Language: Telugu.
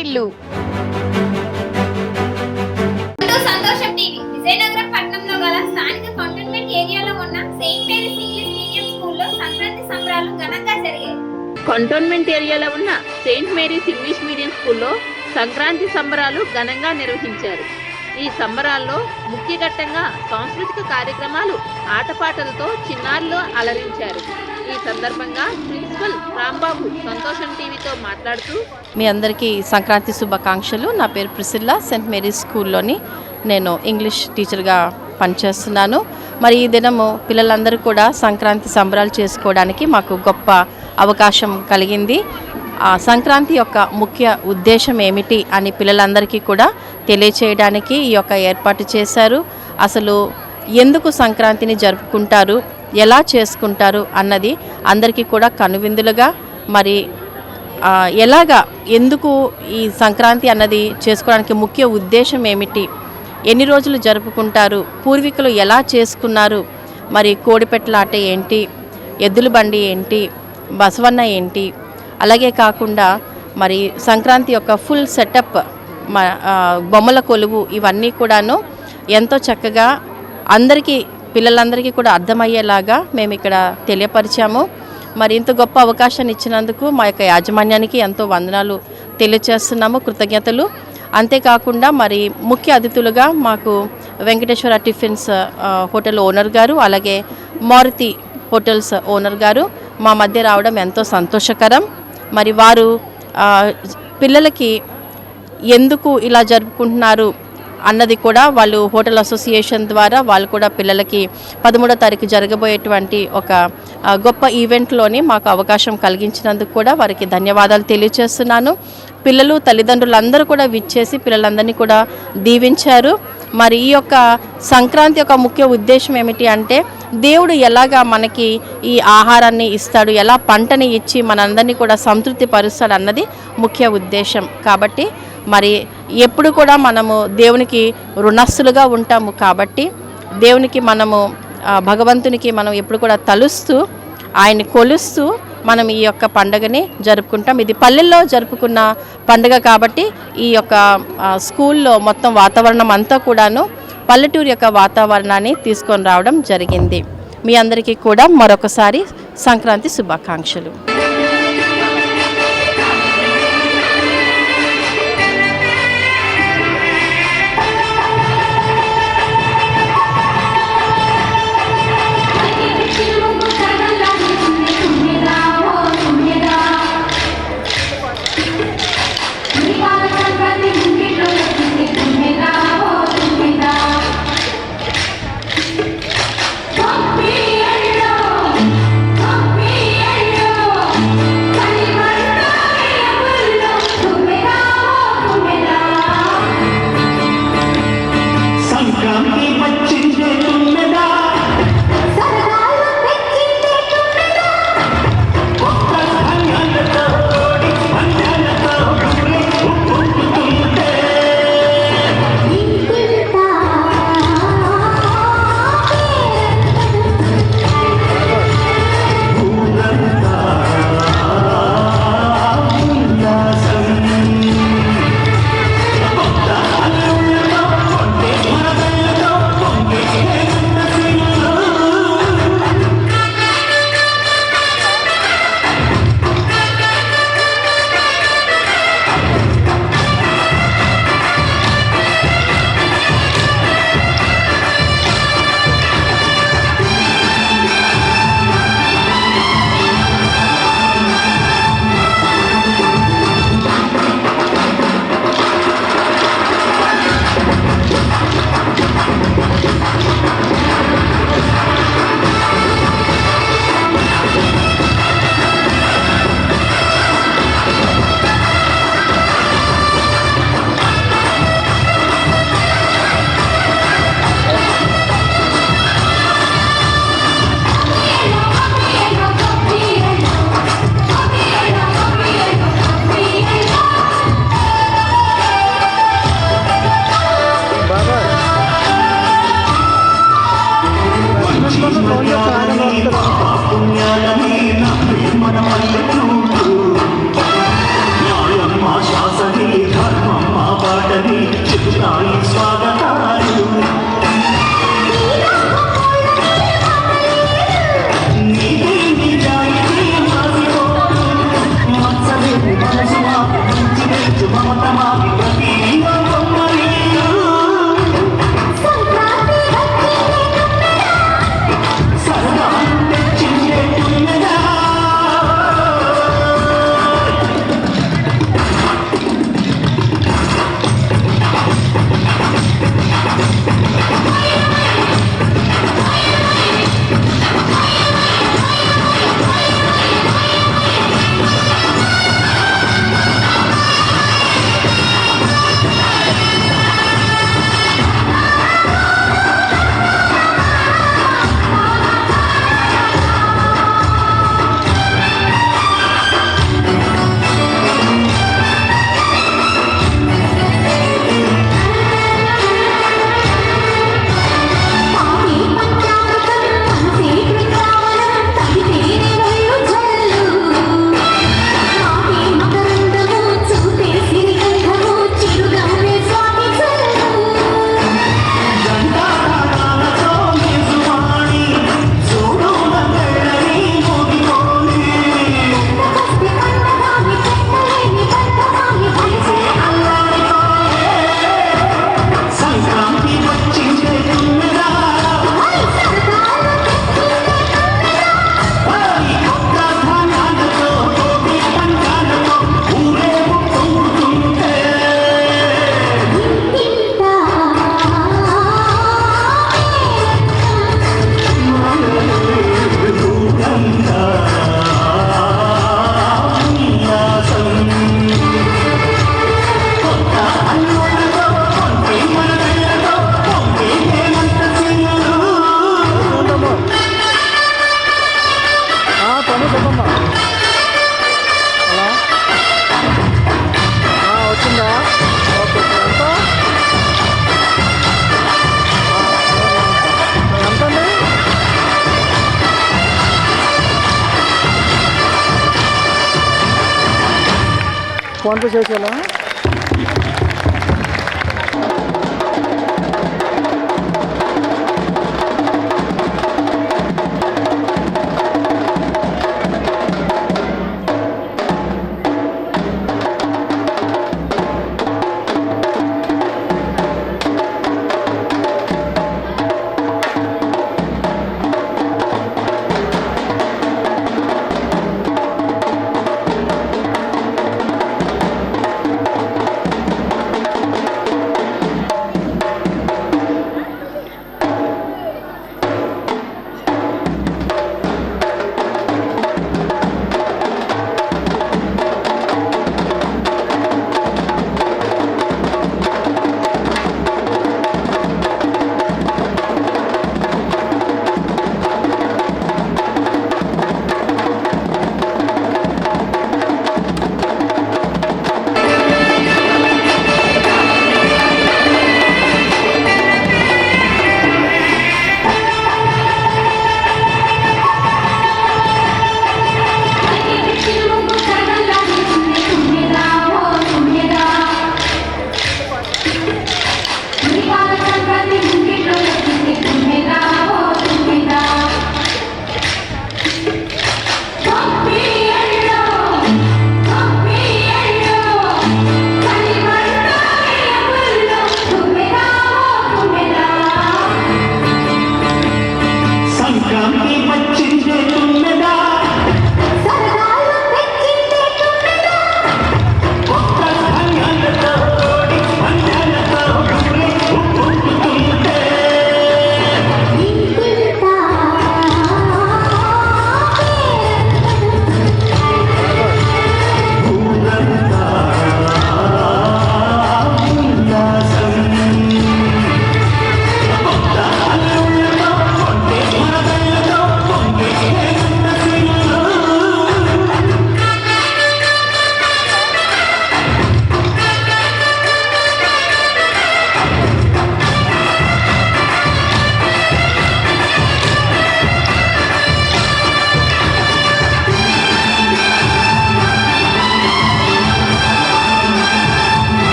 వాటిల్లు టు సంతోషం టీవీ విజయనగరం పట్టణంలో గల స్థానిక కంటోన్మెంట్ ఏరియాలో ఉన్న సెయింట్ మేరీస్ ఇంగ్లీష్ మీడియం స్కూల్లో సంక్రాంతి సంబరాలు ఘనంగా జరిగాయి. కంటోన్మెంట్ ఏరియాలో ఉన్న సెయింట్ మేరీస్ ఇంగ్లీష్ మీడియం స్కూల్లో సంక్రాంతి సంబరాలు ఘనంగా నిర్వహించారు. ఈ సంబరాల్లో ముఖ్య ఘట్టంగా సాంస్కృతిక కార్యక్రమాలు ఆటపాటలతో చిన్నారులు అలరించారు. ఈ సందర్భంగా ప్రిన్సిపల్ రాంబాబు సంతోషం టీవీతో మాట్లాడుతూ మీ అందరికీ సంక్రాంతి శుభాకాంక్షలు. నా పేరు ప్రిసిల్లా సెంట్ మేరీస్ స్కూల్లోని నేను ఇంగ్లీష్ టీచర్గా పనిచేస్తున్నాను. మరి ఈ దినము పిల్లలందరూ కూడా సంక్రాంతి సంబరాలు చేసుకోవడానికి మాకు గొప్ప అవకాశం కలిగింది. ఆ సంక్రాంతి యొక్క ముఖ్య ఉద్దేశం ఏమిటి అని పిల్లలందరికీ కూడా తెలియచేయడానికి ఈ యొక్క ఏర్పాటు చేశారు. అసలు ఎందుకు సంక్రాంతిని జరుపుకుంటారు? ఎలా చేసుకుంటారు అన్నది అందరికీ కూడా కనువిందులుగా మరి ఎలాగా ఎందుకు ఈ సంక్రాంతి అన్నది చేసుకోవడానికి ముఖ్య ఉద్దేశం ఏమిటి? ఎన్ని రోజులు జరుపుకుంటారు? పూర్వీకులు ఎలా చేసుకున్నారు? మరి కోడిపెట్టలాట ఏంటి? ఎద్దుల బండి ఏంటి? బసవన్న ఏంటి? అలాగే కాకుండా మరి సంక్రాంతి యొక్క ఫుల్ సెటప్ బొమ్మల కొలువు ఇవన్నీ కూడాను ఎంతో చక్కగా అందరికీ పిల్లలందరికీ కూడా అర్థమయ్యేలాగా మేము ఇక్కడ తెలియపరిచాము. మరి ఇంత గొప్ప అవకాశాన్ని ఇచ్చినందుకు మా యొక్క యాజమాన్యానికి ఎంతో వందనాలు తెలియచేస్తున్నాము కృతజ్ఞతలు. అంతేకాకుండా మరి ముఖ్య అతిథులుగా మాకు వెంకటేశ్వర టిఫిన్స్ హోటల్ ఓనర్ గారు అలాగే మారుతి హోటల్స్ ఓనర్ గారు మా మధ్య రావడం ఎంతో సంతోషకరం. మరి వారు పిల్లలకి ఎందుకు ఇలా జరుపుకుంటున్నారు అన్నది కూడా వాళ్ళు హోటల్ అసోసియేషన్ ద్వారా వాళ్ళు కూడా పిల్లలకి పదమూడో తారీఖు జరగబోయేటువంటి ఒక గొప్ప ఈవెంట్లోని మాకు అవకాశం కలిగించినందుకు కూడా వారికి ధన్యవాదాలు తెలియచేస్తున్నాను పిల్లలు తల్లిదండ్రులందరూ కూడా విచ్చేసి పిల్లలందరినీ కూడా దీవించారు. మరి ఈ యొక్క సంక్రాంతి యొక్క ముఖ్య ఉద్దేశం ఏమిటి అంటే దేవుడు ఎలాగా మనకి ఈ ఆహారాన్ని ఇస్తాడు ఎలా పంటని ఇచ్చి మనందరినీ కూడా సంతృప్తి పరుస్తాడు అన్నది ముఖ్య ఉద్దేశం. కాబట్టి మరి ఎప్పుడు కూడా మనము దేవునికి రుణస్థులుగా ఉంటాము కాబట్టి దేవునికి మనము భగవంతునికి మనం ఎప్పుడు కూడా తలుస్తూ ఆయన్ని కొలుస్తూ మనం ఈ యొక్క పండుగని జరుపుకుంటాం. ఇది పల్లెల్లో జరుపుకున్న పండుగ కాబట్టి ఈ యొక్క స్కూల్లో మొత్తం వాతావరణం అంతా కూడాను పల్లెటూరు యొక్క వాతావరణాన్ని తీసుకొని రావడం జరిగింది. మీ అందరికీ కూడా మరొకసారి సంక్రాంతి శుభాకాంక్షలు. ఫోన్పే చేసేలా